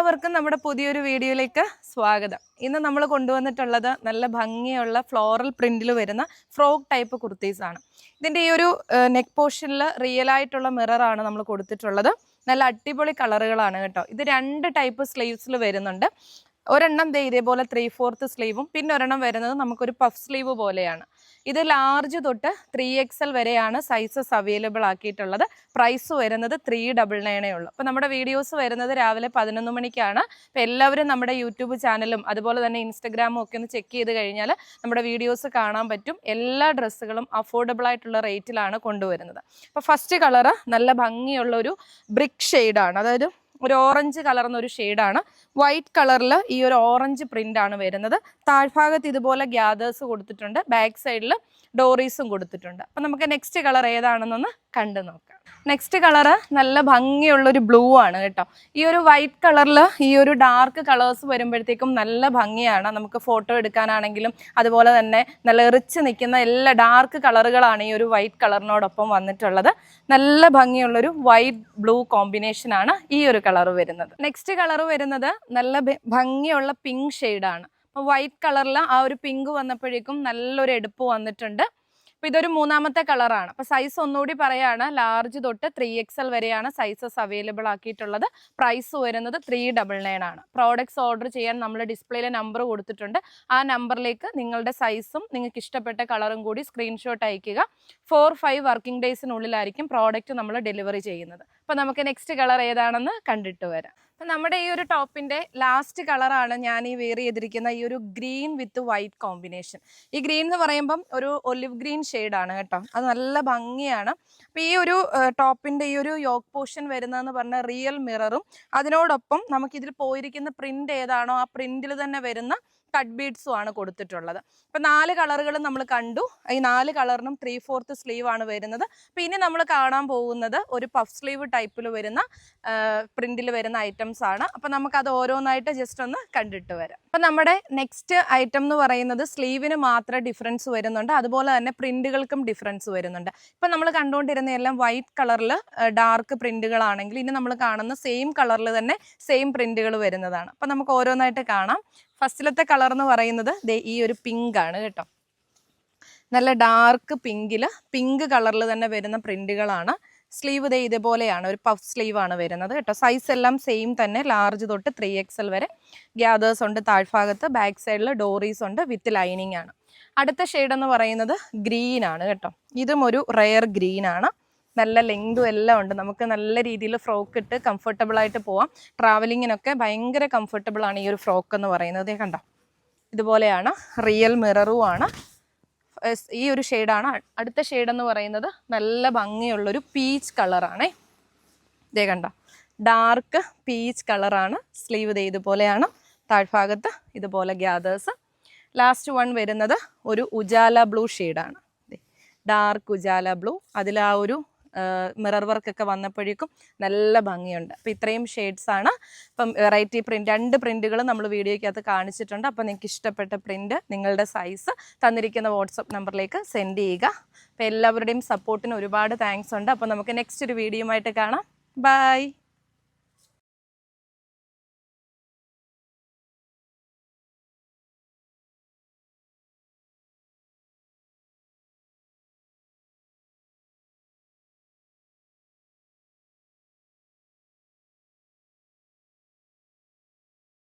എല്ലാവർക്കും നമ്മുടെ പുതിയൊരു വീഡിയോയിലേക്ക് സ്വാഗതം. ഇന്ന് നമ്മൾ കൊണ്ടുവന്നിട്ടുള്ളത് നല്ല ഭംഗിയുള്ള ഫ്ലോറൽ പ്രിന്റിൽ വരുന്ന ഫ്രോക്ക് ടൈപ്പ് കുർത്തീസ് ആണ്. ഇതിന്റെ ഈ ഒരു നെക്ക് പോർഷനിൽ റിയൽ ആയിട്ടുള്ള മിററാണ് നമ്മൾ കൊടുത്തിട്ടുള്ളത്. നല്ല അടിപൊളി കളറുകളാണ് കേട്ടോ. ഇത് രണ്ട് ടൈപ്പ് സ്ലീവ്സിൽ വരുന്നുണ്ട്. ഒരെണ്ണം ദേ ഇതേപോലെ ത്രീ ഫോർത്ത് സ്ലീവും പിന്നെ ഒരെണ്ണം വരുന്നത് നമുക്കൊരു പഫ് സ്ലീവ് പോലെയാണ്. ഇത് ലാർജ് തൊട്ട് ത്രീ എക്സ് എൽ വരെയാണ് സൈസസ് അവൈലബിൾ ആക്കിയിട്ടുള്ളത്. പ്രൈസ് വരുന്നത് ത്രീ ഡബിൾ നയനേ ഉള്ളൂ. അപ്പോൾ നമ്മുടെ വീഡിയോസ് വരുന്നത് രാവിലെ പതിനൊന്ന് മണിക്കാണ്. അപ്പോൾ എല്ലാവരും നമ്മുടെ യൂട്യൂബ് ചാനലും അതുപോലെ തന്നെ ഇൻസ്റ്റഗ്രാമും ഒക്കെ ഒന്ന് ചെക്ക് ചെയ്ത് കഴിഞ്ഞാൽ നമ്മുടെ വീഡിയോസ് കാണാൻ പറ്റും. എല്ലാ ഡ്രസ്സുകളും അഫോർഡബിൾ ആയിട്ടുള്ള റേറ്റിലാണ് കൊണ്ടുവരുന്നത്. അപ്പോൾ ഫസ്റ്റ് കളറ് നല്ല ഭംഗിയുള്ള ഒരു ബ്രിക്ക് ഷെയ്ഡാണ് അതായത് ഒരു ഓറഞ്ച് കലർന്ന ഒരു ഷെയ്ഡാണ് വൈറ്റ് കളറിൽ ഈ ഒരു ഓറഞ്ച് പ്രിന്റ് ആണ് വരുന്നത്. താഴ്ഭാഗത്ത് ഇതുപോലെ ഗ്യാദേഴ്സ് കൊടുത്തിട്ടുണ്ട്. ബാക്ക് സൈഡിൽ ഡോറീസും കൊടുത്തിട്ടുണ്ട്. അപ്പം നമുക്ക് നെക്സ്റ്റ് കളർ ഏതാണെന്നൊന്ന് കണ്ടു നോക്കാം. നെക്സ്റ്റ് കളറ് നല്ല ഭംഗിയുള്ള ഒരു ബ്ലൂ ആണ് കേട്ടോ. ഈ ഒരു വൈറ്റ് കളറിൽ ഈ ഒരു ഡാർക്ക് കളേഴ്സ് വരുമ്പോഴത്തേക്കും നല്ല ഭംഗിയാണ്. നമുക്ക് ഫോട്ടോ എടുക്കാനാണെങ്കിലും അതുപോലെ തന്നെ നല്ല എറിച്ച് നിൽക്കുന്ന എല്ലാ ഡാർക്ക് കളറുകളാണ് ഈ ഒരു വൈറ്റ് കളറിനോടൊപ്പം വന്നിട്ടുള്ളത്. നല്ല ഭംഗിയുള്ളൊരു വൈറ്റ് ബ്ലൂ കോമ്പിനേഷൻ ആണ് ഈ ഒരു കളർ വരുന്നത്. നെക്സ്റ്റ് കളർ വരുന്നത് നല്ല ഭംഗിയുള്ള പിങ്ക് ഷെയ്ഡാണ് അപ്പോൾ വൈറ്റ് കളറിൽ ആ ഒരു പിങ്ക് വന്നപ്പോഴേക്കും നല്ലൊരു എടുപ്പ് വന്നിട്ടുണ്ട്. അപ്പോൾ ഇതൊരു മൂന്നാമത്തെ കളറാണ് അപ്പോൾ സൈസ് ഒന്നുകൂടി പറയുകയാണ് ലാർജ് തൊട്ട് ത്രീ എക്സ് എൽ വരെയാണ് സൈസസ് അവൈലബിൾ ആക്കിയിട്ടുള്ളത്. പ്രൈസ് വരുന്നത് ത്രീ ഡബിൾ നയൻ ആണ്. പ്രോഡക്ട്സ് ഓർഡർ ചെയ്യാൻ നമ്മൾ ഡിസ്പ്ലേയിലെ നമ്പർ കൊടുത്തിട്ടുണ്ട്. ആ നമ്പറിലേക്ക് നിങ്ങളുടെ സൈസും നിങ്ങൾക്ക് ഇഷ്ടപ്പെട്ട കളറും കൂടി സ്ക്രീൻഷോട്ട് അയക്കുക. ഫോർ ഫൈവ് വർക്കിംഗ് ഡേയ്സിനുള്ളിലായിരിക്കും പ്രോഡക്റ്റ് നമ്മൾ ഡെലിവറി ചെയ്യുന്നത്. അപ്പോൾ നമുക്ക് നെക്സ്റ്റ് കളർ ഏതാണെന്ന് കണ്ടിട്ട് വരാം. നമ്മുടെ ഈ ഒരു ടോപ്പിന്റെ ലാസ്റ്റ് കളറാണ് ഞാൻ ഈ വെയർ ചെയ്തിരിക്കുന്ന ഈ ഒരു ഗ്രീൻ വിത്ത് വൈറ്റ് കോമ്പിനേഷൻ ഈ ഗ്രീൻ എന്ന് പറയുമ്പം ഒരു ഒലിവ് ഗ്രീൻ ആണ് കേട്ടോ. അത് നല്ല ഭംഗിയാണ്. അപ്പോൾ ഈ ഒരു ടോപ്പിന്റെ ഈ ഒരു യോക്ക് പോർഷൻ വരുന്നതെന്ന് പറഞ്ഞാൽ റിയൽ മിററും അതിനോടൊപ്പം നമുക്കിതിൽ പോയിരിക്കുന്ന പ്രിന്റ് ഏതാണോ ആ പ്രിന്റിൽ തന്നെ വരുന്ന കട്ട് ബീഡ്സും ആണ് കൊടുത്തിട്ടുള്ളത്. അപ്പം നാല് കളറുകളും നമ്മൾ കണ്ടു. ഈ നാല് കളറിനും ത്രീ ഫോർത്ത് സ്ലീവ് ആണ് വരുന്നത്. പിന്നെ നമ്മൾ കാണാൻ പോകുന്നത് ഒരു പഫ് സ്ലീവ് ടൈപ്പിൽ വരുന്ന പ്രിന്റിൽ വരുന്ന ഐറ്റംസ് ആണ്. അപ്പം നമുക്കത് ഓരോന്നായിട്ട് ജസ്റ്റ് ഒന്ന് കണ്ടിട്ട് വരാം. അപ്പം നമ്മുടെ നെക്സ്റ്റ് ഐറ്റം എന്ന് പറയുന്നത് സ്ലീവിന് മാത്രം ഡിഫറൻസ് വരുന്നുണ്ട്. അതുപോലെ തന്നെ പ്രിന്റുകൾക്കും ഡിഫറൻസ് വരുന്നുണ്ട്. ഇപ്പം നമ്മൾ കണ്ടുകൊണ്ടിരുന്ന എല്ലാം വൈറ്റ് കളറിൽ ഡാർക്ക് പ്രിന്റുകളാണെങ്കിൽ ഇനി നമ്മൾ കാണുന്ന സെയിം കളറിൽ തന്നെ സെയിം പ്രിന്റുകൾ വരുന്നതാണ്. അപ്പം നമുക്ക് ഓരോന്നായിട്ട് കാണാം. ഫസ്റ്റിലത്തെ കളർ എന്ന് പറയുന്നത് ഈ ഒരു പിങ്ക് ആണ് കേട്ടോ. നല്ല ഡാർക്ക് പിങ്കിൽ പിങ്ക് കളറിൽ തന്നെ വരുന്ന പ്രിന്റുകളാണ്. സ്ലീവ് ദേ ഇതേപോലെയാണ് ഒരു പഫ് സ്ലീവ് ആണ് വരുന്നത് കേട്ടോ. സൈസ് എല്ലാം സെയിം തന്നെ ലാർജ് തൊട്ട് ത്രീ എക്സ് എൽ വരെ. ഗ്യാദേഴ്സ് ഉണ്ട് താഴ്ഭാഗത്ത് ബാക്ക് സൈഡിൽ ഡോറീസ് ഉണ്ട് വിത്ത് ലൈനിങ് ആണ്. അടുത്ത ഷെയ്ഡ് എന്ന് പറയുന്നത് ഗ്രീൻ ആണ് കേട്ടോ. ഇതും ഒരു റെയർ ഗ്രീൻ ആണ്. നല്ല ലെങ്തും എല്ലാം ഉണ്ട്. നമുക്ക് നല്ല രീതിയിൽ ഫ്രോക്ക് ഇട്ട് കംഫർട്ടബിൾ ആയിട്ട് പോവാം. ട്രാവലിങ്ങിനൊക്കെ ഭയങ്കര കംഫർട്ടബിൾ ആണ് ഈ ഒരു ഫ്രോക്ക് എന്ന് പറയുന്നത്. കണ്ടോ? ഇതുപോലെയാണ്. റിയൽ മിററും ആണ്. ഈ ഒരു ഷെയ്ഡാണ് അടുത്ത ഷെയ്ഡ് എന്ന് പറയുന്നത് നല്ല ഭംഗിയുള്ളൊരു പീച്ച് കളറാണേ ഇതേ കണ്ട? ഡാർക്ക് പീച്ച് കളറാണ് സ്ലീവ് ദേ ഇതുപോലെയാണ്. താഴ്ഭാഗത്ത് ഇതുപോലെ ഗ്യാദേഴ്സ് ലാസ്റ്റ് വൺ വരുന്നത് ഒരു ഉജാല ബ്ലൂ ഷെയ്ഡാണ് ഡാർക്ക് ഉജാല ബ്ലൂ അതിൽ ആ ഒരു മിറർ വർക്കൊക്കെ വന്നപ്പോഴേക്കും നല്ല ഭംഗിയുണ്ട്. അപ്പോൾ ഇത്രയും ഷെയ്ഡ്സ് ആണ്. ഇപ്പം വെറൈറ്റി പ്രിന്റ് രണ്ട് പ്രിന്റുകൾ നമ്മൾ വീഡിയോയ്ക്കകത്ത് കാണിച്ചിട്ടുണ്ട്. അപ്പോൾ നിങ്ങൾക്ക് ഇഷ്ടപ്പെട്ട പ്രിന്റ് നിങ്ങളുടെ സൈസ് തന്നിരിക്കുന്ന വാട്സപ്പ് നമ്പറിലേക്ക് സെൻഡ് ചെയ്യുക. അപ്പോൾ എല്ലാവരുടെയും സപ്പോർട്ടിന് ഒരുപാട് താങ്ക്സ് ഉണ്ട്. അപ്പോൾ നമുക്ക് നെക്സ്റ്റ് ഒരു വീഡിയോ ആയിട്ട് കാണാം. ബൈ